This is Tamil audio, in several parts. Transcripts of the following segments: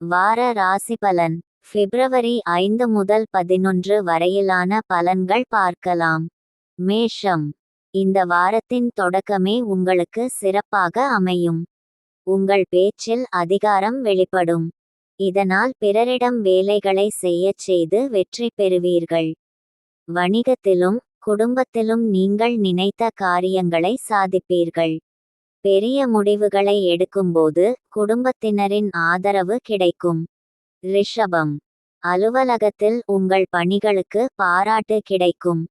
வார ராசி பலன். பிப்ரவரி ஐந்து முதல் பதினொன்று வரையிலான பலன்கள் பார்க்கலாம். மேஷம். இந்த வாரத்தின் தொடக்கமே உங்களுக்கு சிறப்பாக அமையும். உங்கள் பேச்சில் அதிகாரம் வெளிப்படும். இதனால் பிறரிடம் வேலைகளை செய்யச் செய்து வெற்றி பெறுவீர்கள். வணிகத்திலும் குடும்பத்திலும் நீங்கள் நினைத்த காரியங்களை சாதிப்பீர்கள். பெரிய முடிவுகளை எடுக்கும்போது குடும்பத்தினரின் ஆதரவு கிடைக்கும். ரிஷபம். அலுவலகத்தில் உங்கள் பணிகளுக்கு பாராட்டு கிடைக்கும்.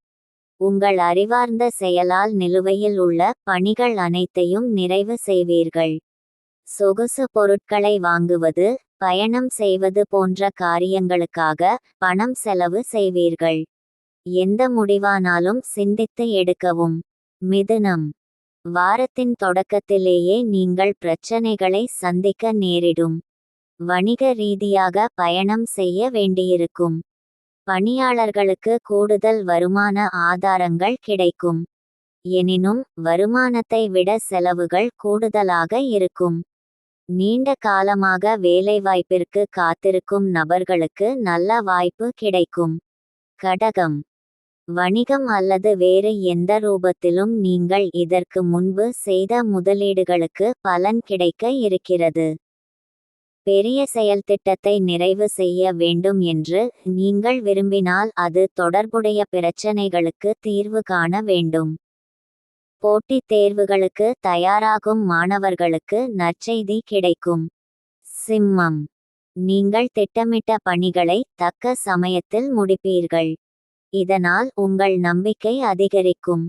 உங்கள் அறிவார்ந்த செயலால் நிலுவையில் உள்ள பணிகள் அனைத்தையும் நிறைவு செய்வீர்கள். சொகுசு பொருட்களை வாங்குவது பயணம் செய்வது போன்ற காரியங்களுக்காக பணம் செலவு செய்வீர்கள். எந்த முடிவானாலும் சிந்தித்து எடுக்கவும். மிதுனம். வாரத்தின் தொடக்கத்திலேயே நீங்கள் பிரச்சனைகளை சந்திக்க நேரிடும். வணிக ரீதியாக பயணம் செய்ய வேண்டியிருக்கும். பணியாளர்களுக்கு கூடுதல் வருமான ஆதாரங்கள் கிடைக்கும். எனினும் வருமானத்தை விட செலவுகள் கூடுதலாக இருக்கும். நீண்ட காலமாக வேலைவாய்ப்பிற்கு காத்திருக்கும் நபர்களுக்கு நல்ல வாய்ப்பு கிடைக்கும். கடகம். வணிகம் அல்லது வேறு எந்த ரூபத்திலும் நீங்கள் இதற்கு முன்பு செய்த முதலீடுகளுக்கு பலன் கிடைக்க இருக்கிறது. பெரிய செயல்திட்டத்தை நிறைவு செய்ய வேண்டும் என்று நீங்கள் விரும்பினால் அது தொடர்புடைய பிரச்சனைகளுக்கு தீர்வு காண வேண்டும். போட்டித் தேர்வுகளுக்கு தயாராகும் மாணவர்களுக்கு நற்செய்தி கிடைக்கும். சிம்மம். நீங்கள் திட்டமிட்ட பணிகளை தக்க சமயத்தில் முடிப்பீர்கள். இதனால் உங்கள் நம்பிக்கை அதிகரிக்கும்.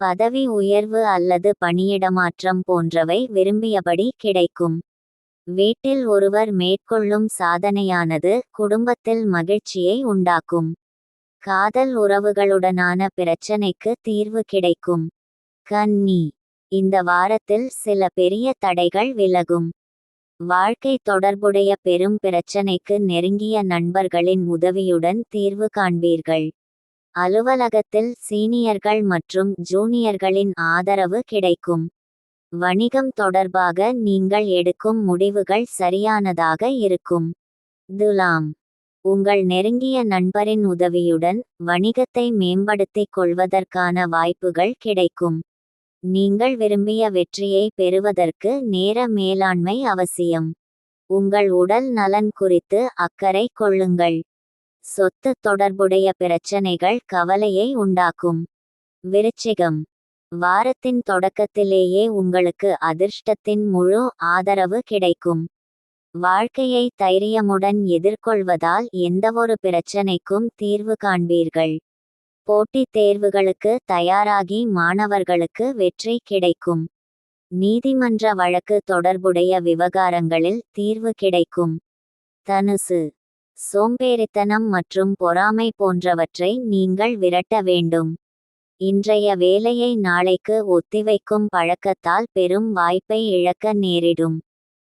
பதவி உயர்வு அல்லது பணியிடமாற்றம் போன்றவை விரும்பியபடி கிடைக்கும். வீட்டில் ஒருவர் மேற்கொள்ளும் சாதனையானது குடும்பத்தில் மகிழ்ச்சியை உண்டாக்கும். காதல் உறவுகளுடனான பிரச்சனைக்கு தீர்வு கிடைக்கும். கன்னி. இந்த வாரத்தில் சில பெரிய தடைகள் விலகும். வாழ்க்கை தொடர்புடைய பெரும் பிரச்சனைக்கு நெருங்கிய நண்பர்களின் உதவியுடன் தீர்வு காண்பீர்கள். அலுவலகத்தில் சீனியர்கள் மற்றும் ஜூனியர்களின் ஆதரவு கிடைக்கும். வணிகம் தொடர்பாக நீங்கள் எடுக்கும் முடிவுகள் சரியானதாக இருக்கும். துலாம். உங்கள் நெருங்கிய நண்பரின் உதவியுடன் வணிகத்தை மேம்படுத்திக் கொள்வதற்கான வாய்ப்புகள் கிடைக்கும். நீங்கள் விரும்பிய வெற்றியை பெறுவதற்கு நேர மேலாண்மை அவசியம். உங்கள் உடல் நலன் குறித்து அக்கறை கொள்ளுங்கள். சொத்து தொடர்புடைய பிரச்சனைகள் கவலையை உண்டாக்கும். விருச்சிகம். வாரத்தின் தொடக்கத்திலேயே உங்களுக்கு அதிர்ஷ்டத்தின் முழு ஆதரவு கிடைக்கும். வாழ்க்கையை தைரியமுடன் எதிர்கொள்வதால் எந்தவொரு பிரச்சனைக்கும் தீர்வு காண்பீர்கள். போட்டித் தேர்வுகளுக்கு தயாராகி மாணவர்களுக்கு வெற்றி கிடைக்கும். நீதிமன்ற வழக்கு தொடர்புடைய விவகாரங்களில் தீர்வு கிடைக்கும். தனுசு. சோம்பேறித்தனம் மற்றும் பொறாமை போன்றவற்றை நீங்கள் விரட்ட வேண்டும். இன்றைய வேலையை நாளைக்கு ஒத்திவைக்கும் பழக்கத்தால் பெரும் வாய்ப்பை இழக்க நேரிடும்.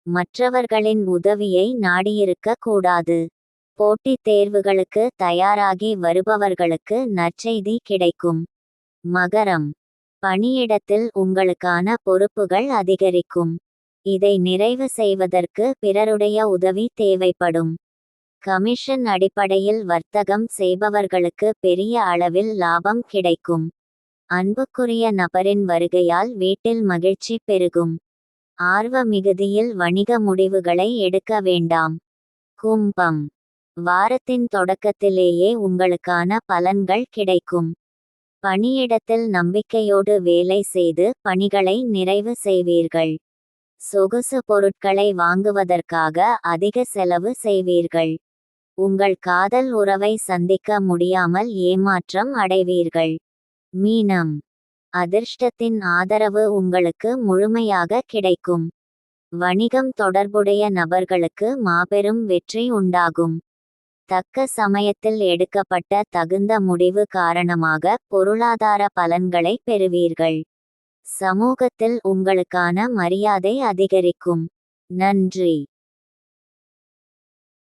மற்றவர்களின் உதவியை நாடியிருக்க கூடாது. போட்டித் தேர்வுகளுக்கு தயாராகி வருபவர்களுக்கு நற்செய்தி கிடைக்கும். மகரம். பணியிடத்தில் உங்களுக்கான பொறுப்புகள் அதிகரிக்கும். இதை நிறைவு செய்வதற்கு பிறருடைய உதவி தேவைப்படும். கமிஷன் அடிப்படையில் வர்த்தகம் செய்பவர்களுக்கு பெரிய அளவில் லாபம் கிடைக்கும். அன்புக்குரிய நபரின் வருகையால் வீட்டில் மகிழ்ச்சி பெருகும். ஆர்வ மிகுதியில் வணிக முடிவுகளை எடுக்க வேண்டாம். கும்பம். வாரத்தின் தொடக்கத்திலேயே உங்களுக்கான பலன்கள் கிடைக்கும். பணியிடத்தில் நம்பிக்கையோடு வேலை செய்து பணிகளை நிறைவு செய்வீர்கள். சொகுசு பொருட்களை வாங்குவதற்காக அதிக செலவு செய்வீர்கள். உங்கள் காதல் உறவை சந்திக்க முடியாமல் ஏமாற்றம் அடைவீர்கள். மீனம். அதிர்ஷ்டத்தின் ஆதரவு உங்களுக்கு முழுமையாக கிடைக்கும். வணிகம் தொடர்புடைய நபர்களுக்கு மாபெரும் வெற்றி உண்டாகும். தக்க சமயத்தில் எடுக்கப்பட்ட தகுந்த முடிவு காரணமாக பொருளாதார பலன்களை பெறுவீர்கள். சமூகத்தில் உங்களுக்கான மரியாதை அதிகரிக்கும். நன்றி.